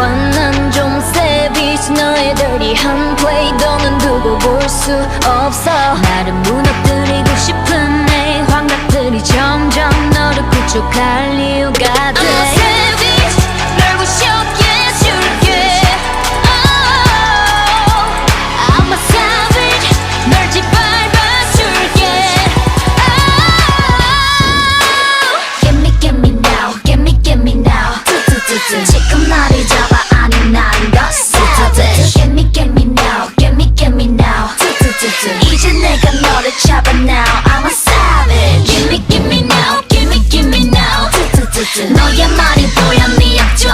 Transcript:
두고 봐난좀 savage 너의 dirty한 play. 너는 두고 볼 수 없어. 나를 무너뜨리고 싶은 내 환각들이 점점 너를 구축할 이유가 뚜뚜 너의 말이 보여 네 약점